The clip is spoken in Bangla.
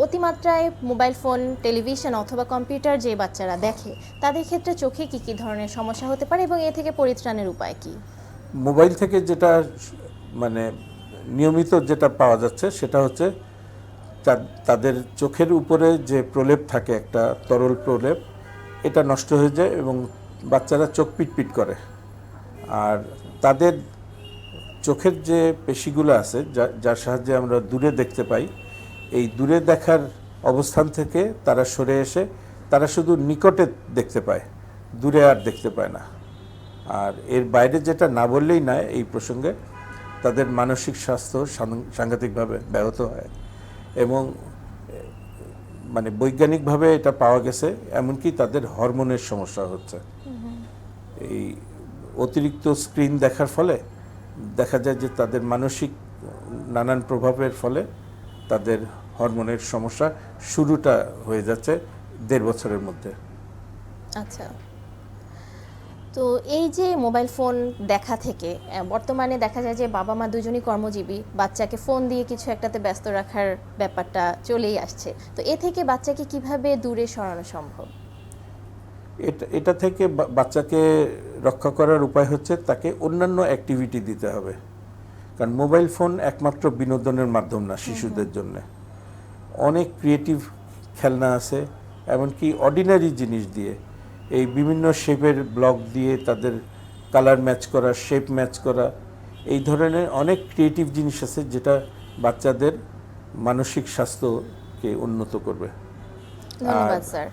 অতিমাত্রায় মোবাইল ফোন, টেলিভিশন অথবা কম্পিউটার যে বাচ্চারা দেখে, তাদের ক্ষেত্রে চোখে কি কি ধরনের সমস্যা হতে পারে এবং এ থেকে পরিত্রাণের উপায় কি? মোবাইল থেকে যেটা মানে নিয়মিত যেটা পাওয়া যাচ্ছে, সেটা হচ্ছে তাদের চোখের উপরে যে প্রলেপ থাকে, একটা তরল প্রলেপ, এটা নষ্ট হয়ে যায় এবং বাচ্চারা চোখ পিটপিট করে। আর তাদের চোখের যে পেশিগুলো আছে যার সাহায্যে আমরা দূরে দেখতে পাই এই দূরে দেখার অবস্থান থেকে তারা সরে এসে, তারা শুধু নিকটে দেখতে পায়, দূরে আর দেখতে পায় না। আর এর বাইরে যেটা না বললেই নয় এই প্রসঙ্গে, তাদের মানসিক স্বাস্থ্য সাংঘাতিকভাবে ব্যাহত হয়। এবং মানে বৈজ্ঞানিকভাবে এটা পাওয়া গেছে, এমনকি তাদের হরমোনের সমস্যা হচ্ছে। এই অতিরিক্ত স্ক্রিন দেখার ফলে দেখা যায় যে তাদের মানসিক নানান প্রভাবের ফলে তাদের হরমোনের সমস্যা শুরুটা হয়ে যাচ্ছে দেড় বছরের মধ্যে। আচ্ছা। তো এই যে মোবাইল ফোন দেখা থেকে বর্তমানে দেখা যায় যে বাবা মা দুজনই কর্মজীবী বাচ্চাকে ফোন দিয়ে কিছু একটাতে ব্যস্ত রাখার ব্যাপারটা চলেই আসছে। তো এ থেকে বাচ্চাকে কীভাবে দূরে সরানো সম্ভব? এটা এটা থেকে বাচ্চাকে রক্ষা করার উপায় হচ্ছে তাকে অন্যান্য অ্যাক্টিভিটি দিতে হবে। কারণ মোবাইল ফোন একমাত্র বিনোদনের মাধ্যম না শিশুদের জন্য। অনেক ক্রিয়েটিভ খেলনা আছে এমনকি অর্ডিনারি জিনিস দিয়ে। এই বিভিন্ন শেপের ব্লক দিয়ে তাদের কালার ম্যাচ করা শেপ ম্যাচ করা এই ধরনের অনেক ক্রিয়েটিভ জিনিস আছে যেটা বাচ্চাদের মানসিক স্বাস্থ্যকে উন্নত করবে। ধন্যবাদ স্যার।